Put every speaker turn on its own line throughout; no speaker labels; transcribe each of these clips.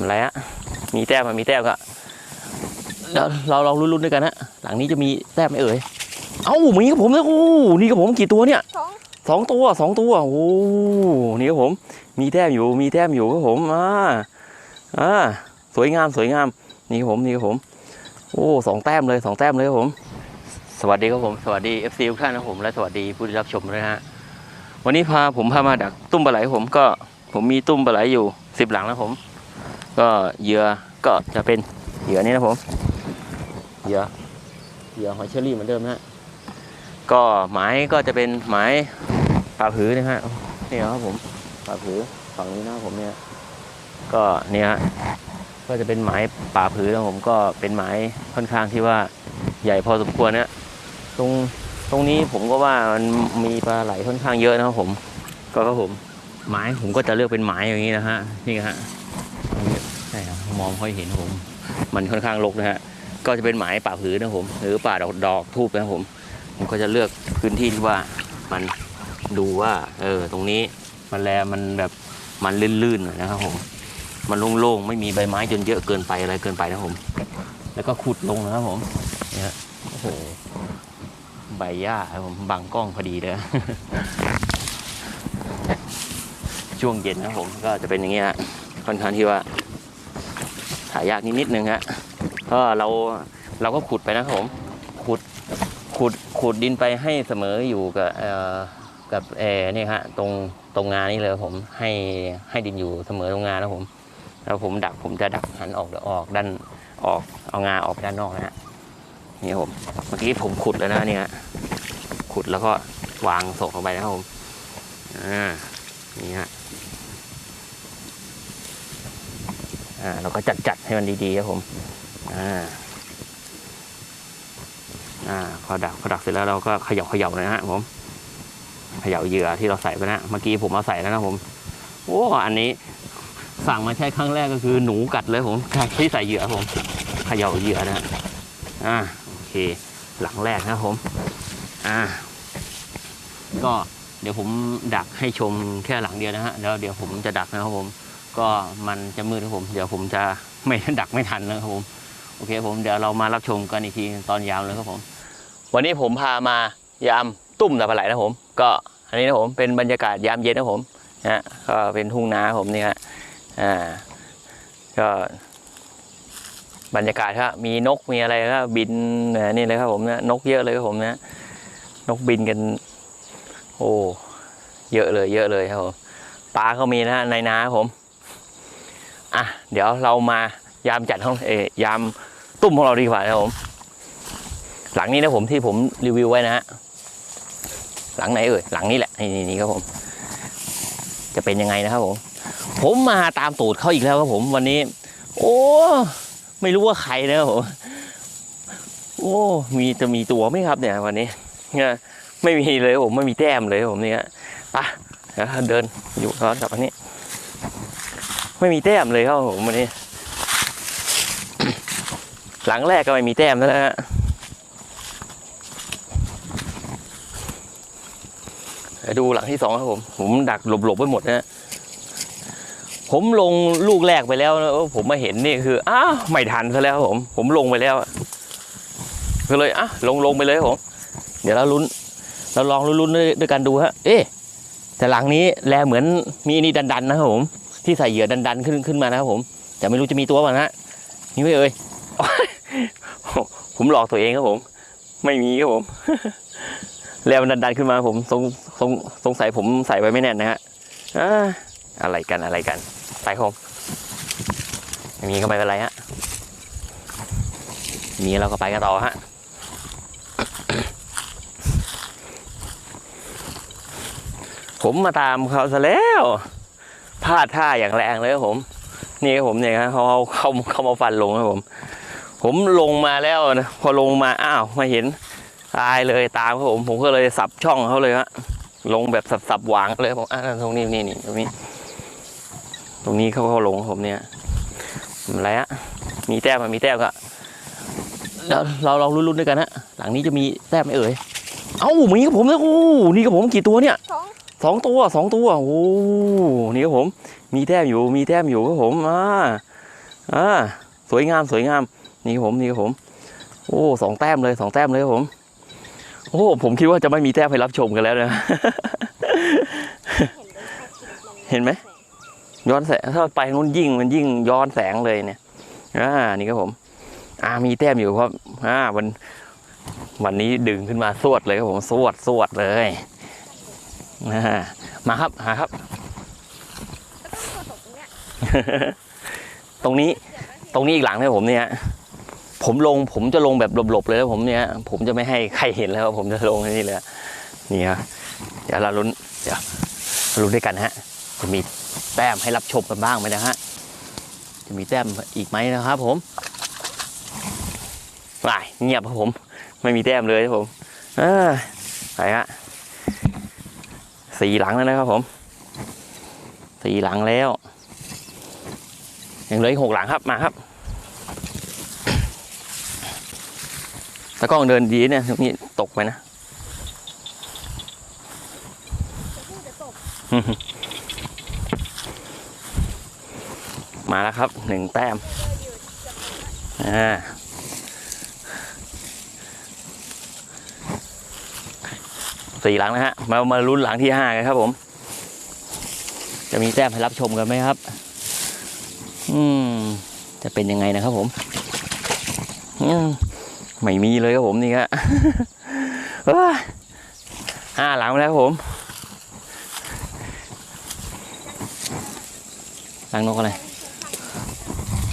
อะไรฮะมีแต้มอะมีแต้มก็เดี๋ยวเราเราลุ้นๆด้วยกันฮะหลังนี้จะมีแต้มไหมเอ่ยเอ้ามีกับผมนะโอ้นี่กับผมกี่ตัวเนี่ย
สอง
สองตัวสองตัวโอ้นี่ครับผม มีแต้มอยู่มีแต้มอยู่ครับผมอ่าอ่าสวยงามสวยงามนี่ครับผมนี่ครับผม โอ้สองแต้มเลยสองแต้มเลยครับผม สวัสดีครับผม สวัสดี FC ทุกท่านนะผมและสวัสดีผู้ที่รับชมด้วยฮะวันนี้พาผมพามาดักตุ้มปลาไหลผมก็ผมมีตุ้มปลาไหลอยู่สิบหลังนะผม ก็เหยื่อก็จะเป็นเหยื่อนี้นะผมเหยื่อเหยื่อหอยเชอรี่เหมือนเดิมนะก็หมายก็จะเป็นหมายปลาผือนะฮะนี่ครับผมปลาผือฝั่งนี้นะผมเนี่ยก็เนี่ยฮะก็จะเป็นหมายป่าผือนะผมก็เป็นหมายค่อนข้างที่ว่าใหญ่พอสมควรนะตรงตรงนี้ผมก็ว่ามันมีปลาไหลค่อนข้างเยอะนะครับผม ก็ครับผมหมายผมก็จะเลือกเป็นหมายอย่างนี้นะฮะนี่ฮะ ช่ครับมองค่อยเห็นผม มันค่อนข้างรกนะฮะก็จะเป็นหมายป่าผือนะครับผม หรือป่าดอกดอกทูบนะครับผมผมก็จะเลือกพื้นที่ที่ว่ามันดูว่า เออ ตรงนี้มันแลมันแบบมันลื่นๆหน่อยนะครับผม มันโล่งๆไม่มีใบไม้จนเยอะเกินไปอะไรเกินไปนะครับผม แล้วก็ขุดลงนะครับผมเนี่ยโอ้โหใบหญ้าครับผมบังกล้องพอดีเลยช่วงเย็นนะครับผมก็จะเป็นอย่างเงี้ยค่อนข้างที่ว่า ถ่ายยากนิดนิดนึงฮะก็เราเราก็ขุดไปนะครับผมขุดขุดขุดดินไปให้เสมออยู่กับเอ่อกับเออเนี่ฮะตรงตรงงานนี้เลยผมให้ให้ดินอยู่เสมอตรงงานนะผมแล้วผมดักผมจะดักหันออกออกด้านออกเอางาออกด้านนอกนะฮะนี่ครับผมเมื่อกี้ผมขุดแล้วนะเนี่ยขุดแล้วก็วางศพลงไปนะครับผมอ่านี่ฮะ อ่าเราก็จัดจัดให้มันดีๆครับผมอ่าอ่าพอดักพอดักเสร็จแล้วเราก็เขย่าเขย่านะฮะผมเขย่าเหยื่อที่เราใส่ไปนะเมื่อกี้ผมเอาใส่แล้วนะผมโอ้อันนี้สั่งมาใช้ครั้งแรกก็คือหนูกัดเลยผมที่ใส่เหยื่อผมเขย่าเหยื่อนะฮะอ่าโอเค หลังแรกนะครับผมอ่าก็เดี๋ยวผมดักให้ชมแค่หลังเดียวนะฮะแล้วเดี๋ยวผมจะดักนะครับผม ก็มันจะมืดครับผม เดี๋ยวผมจะไม่ดักไม่ทันนะครับผม โอเคผมเดี๋ยวเรามารับชมกันอีกทีตอนยามเลยครับผม วันนี้ผมพามายามตุ้มตะปลาไหลนะผม ก็อันนี้นะผมเป็นบรรยากาศยามเย็นนะผมนะฮะก็เป็นทุ่งนาผมนี่ฮะอ่าก็บรรยากาศครับมีนกมีอะไรก็บินนี่เลยครับผมนะนกเยอะเลยครับผมนะนกบินกัน โอ้เยอะเลย เยอะเลยครับผมปลาก็มีนะฮะในนาครับผม อะเดี๋ยวเรามายามจัดห้องเอยยามตุ้มของเราดีกว่านะครับผม หลังนี้นะผมที่ผมรีวิวไว้นะฮะหลังไหนเอ่ยหลังนี้แหละนี่นี่ครับผม จะเป็นยังไงนะครับผม ผมมาตามตูดเขาอีกแล้วครับผมวันนี้ โอ้ไม่รู้ว่าใครนะครับผมโอ้ มีจะมีตัวไหมครับเนี่ยวันนี้เนี่ยไม่มีเลยครับผมไม่มีแต้มเลยครับผมเนี่ยไปะเดินอยู่ก่อนกับอันนี้ ไม่มีแต้มเลยครับผมวันนี้ หลังแรกก็ไม่มีแต้มแล้วนะฮะดูหลังที่สองครับผม ผมดักหลบๆไว้หมดนะฮะผมลงลูกแรกไปแล้วนะผมมาเห็นนี่คืออ้าวไม่ทันซะแล้วผม ผมลงไปแล้วก็เลยอะลงลงไปเลยครับผมเดี๋ยวเราลุ้น เราลองลุ้นๆด้วยกันดูฮะ เอ๊แต่หลังนี้แลเหมือนมีนี่ดันๆนะครับผม ที่ใส่เหยื่อดันๆขึ้นขึ้นมานะครับผม แต่ไม่รู้จะมีตัวมั้นะฮะนี่ไม่เอ่ยผมหลอกตัวเองครับผม ไม่มีครับผมแล้วมันดันๆขึ้นมาผมสงสงสงสัยผมใส่ไว้ไม่แน่นนะฮะอ่าอะไรกันอะไรกันไปครับผมไม่มีก็ไม่เป็นไรฮะมีเราก็ไปกันต่อฮะผมมาตามเขาซะแล้ว พลาดท่าอย่างแรงเลยครับผม นี่ครับผมเนี่ยครับเขาเอาเขาเขามาฟันลงครับผม ผมลงมาแล้วนะพอลงมาอ้าวมาเห็นตายเลยตามครับผม ผมก็เลยสับช่องเขาเลยฮะลงแบบสับสับวางเลยผมอะตรงนี้นี่นี่ตรงนี้ ตรงนี้เขาเขาลงผมเนี่ยอะไรฮะมีแต้มมีแต้มก็เดี๋ยวเราเราลุ้นๆด้วยกันฮะหลังนี้จะมีแต้มไหมเอ่ยเอ้ามีกับผมนะโอ้นี่กับผมกี่ตัวเนี่ย
สอง
สองตัวสองตัวโอ้นี่ครับผม มีแต้มอยู่มีแต้มอยู่ครับผมอ่าอ่าสวยงามสวยงามนี่ครับผมนี่ครับผม โอ้สองแต้มเลยสองแต้มเลยครับผม โอ้ผมคิดว่าจะไม่มีแต้มให้รับชมกันแล้วนะเห็นไหมย้อนแสงถ้าไปนู้นยิ่งมันยิ่งย้อนแสงเลยเนี่ยอ่านี่ครับผม อ่ามีแต้มอยู่ครับอ่าวันวันนี้ดึงขึ้นมาสวดเลยครับผมสวดสวดเลย มาครับหาครับ ตรงนี้ตรงนี้อีกหลังเนี่ยผมเนี่ยผมลงผมจะลงแบบหลบๆเลยแล้วผมเนี่ย ผมจะไม่ให้ใครเห็นแล้วผมจะลงนี่เลยนี่ครับเดี๋ยวเราลุ้นเดี๋ยวเราลุ้นด้วยกันฮะ จะมีแต้มให้รับชมกันบ้างไหมนะฮะจะมีแต้มอีกไหมนะครับ ผมวายเงียบครับผม ไม่มีแต้มเลยครับผมเออไปฮะ สี่หลังแล้วนะครับผมสี่หลังแล้วยังเหลืออีกหกหลังครับมาครับตะกล้องเดินดีเนี่ยนี่ตกไปนะมาแล้วครับหนึ่งแต้มอ่า สี่หลังนะฮะ มามาลุ้นหลังที่ห้ากันครับผม จะมีแต้มให้รับชมกันไหมครับ อืม จะเป็นยังไงนะครับผมอมไม่มีเลยครับผมนี่ครับห้าหลังแล้วครับผมหลังนกอะไร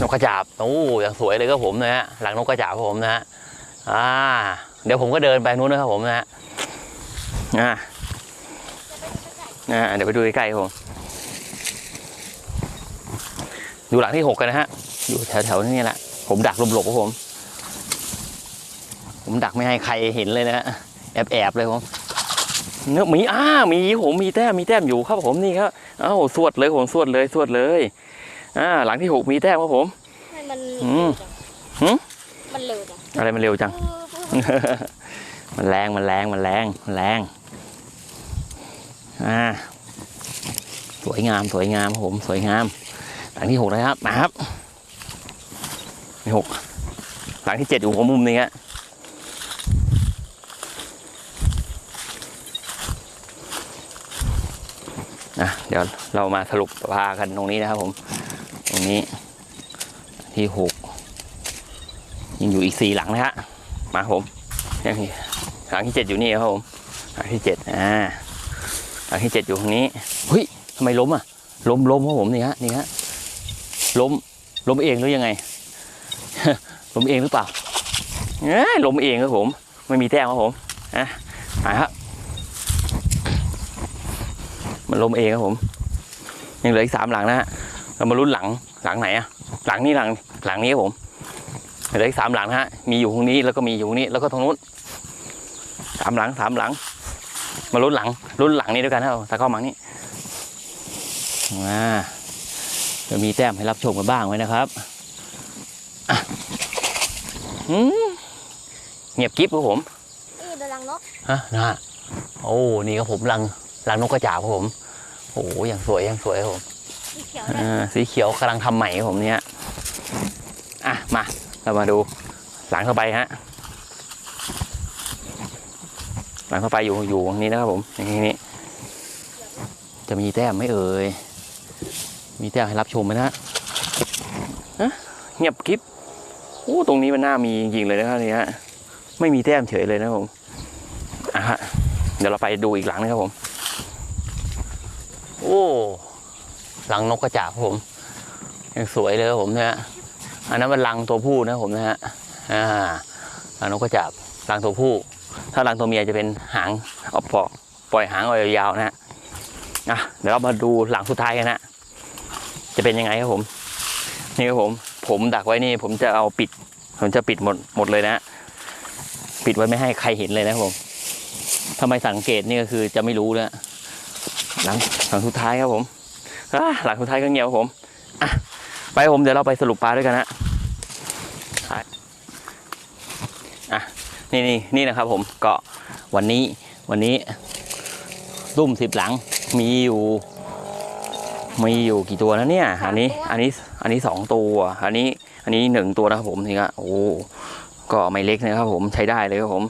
นกกระจาบโอ้ยังสวยเลยครับผมนะฮะหลังนกกระจาบครับผมนะฮะอ่า เดี๋ยวผมก็เดินไปนู้นนะครับผมนะฮะ อ่าอ่าเดี๋ยวไปดูใกล้ๆครับผมดูหลังที่หกกันนะฮะ อยู่แถวๆนี้แหละ ผมดักหลบๆครับผม ผมดักไม่ให้ใครเห็นเลยนะฮะ แอบๆเลยผมเนื้อหมีอ้ามีผมมีแต้มมีแต้มอยู่ครับผมนี่ครับเอ้าสวดเลยผมสวดเลยสวดเลยอ่าหลังที่หกมีแต้มครับผม
ให้มัน
อืม
เร็วจัง
หืม
มันเร็วจัง
อะไรมันเร็วจัง
เออ
มันแรงมันแรงมันแรงมันแรงอ่าสวยงามสวยงามผมสวยงามหลังที่หกนะครับมาครับที่หกหลังที่เจ็ดอยู่หัวมุมนี้ฮะอะเดี๋ยวเรามาสรุปพากันตรงนี้นะครับผม ตรงนี้ที่หกยังอยู่อีกสี่หลังนะฮะมาครับผม ยังหลังที่เจ็ดอยู่นี่ครับผมหลังที่เจ็ดอ่าหลังที่เจ็ดอยู่ตรงนี้เฮ้ยทำไมล้มอะล้มล้มครับผมนี่ฮะนี่ฮะล้มล้มเองหรือยังไงล้มเองหรือเปล่าเอ้ยล้มเองครับผม ไม่มีแต้มครับผมอะมาครับมันล้มเองครับผม ยังเหลืออีกสามหลังนะฮะเรามาลุ้นหลังหลังไหนอะหลังนี้หลังหลังนี้ครับผม เหลืออีกสามหลังนะฮะ มีอยู่ตรงนี้แล้วก็มีอยู่ตรงนี้แล้วก็ตรงนู้นสามหลังสามหลัง มาลุ้นหลังลุ้นหลังนี้ด้วยกันครับตะเข้ามังนี่อ่าจะมีแต้มให้รับชมกันบ้างไหมนะครับอะอืมเงียบกิ๊บครับผม
นี่เดินลังนก
ฮะนะฮะโอ้นี่ครับผมรังรังนกกระจาบครับผมโอ้อย่างสวยอย่างสวยครับผม
สีเขียวเนี่ย
อ่าสีเขียวกำลังทำใหม่ครับผมเนี่ยอะมา เรามาดูหลังเข้าไปฮะ หลังเข้าไปอยู่อยู่ตรงนี้นะครับผมอย่างนี้ จะมีแต้มไหม่เอ่ย มีแต้มให้รับชมไหมนะฮะเงียบคลิปโอ้ตรงนี้มันน่ามีจริงๆเลยนะครับนี่ยไม่มีแต้มเฉยเลยนะผมอะฮะเดี๋ยวเราไปดูอีกหลังนะครับผม โอ้หลังนกกระจาบครับผมยังสวยเลยครับผมเนี่ย อันนั้นมันรังตัวผู้นะผมนะฮะอ่ารังนกกระจาบรังตัวผู้ ถ้ารังตัวเมียจะเป็นหางเอาปอยปล่อยหางออกยาวๆนะฮะอะเดี๋ยวเรามาดูหลังสุดท้ายกันนะจะเป็นยังไงครับผม นี่ครับผม ผมดักไว้นี่ผมจะเอาปิด ผมจะปิดหมดหมดเลยนะปิดไว้ไม่ให้ใครเห็นเลยนะครับผมทำไมสังเกตนี่ก็คือจะไม่รู้นะหลังหลังสุดท้ายครับผมอะหลังสุดท้ายก็เงียบผมอะไปผมเดี๋ยวเราไปสรุปปลาด้วยกันนะอะ นี่นี่นี่นะครับผมก็วันนี้วันนี้รุ่มสิบหลังมีอยู่มีอยู่กี่ตัวแล้วเนี่ย อันนี้อันนี้อันนี้สองตัวอันนี้อันนี้หนึ่งตัวนะครับผมนี่ก็โอ้ก็ไม่เล็กนะครับผมใช้ได้เลยครับผม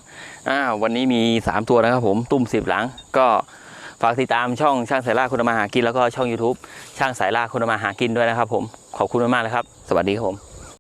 อ่าวันนี้มีสามตัวนะครับผมตุ้มสิบหลังก็ฝากติดตามช่องช่างสายล่าคุณมาหากินแล้วก็ช่อง YouTube ช่างสายล่าคุณมาหากินด้วยนะครับผมขอบคุณมากๆเลยครับ สวัสดีครับผม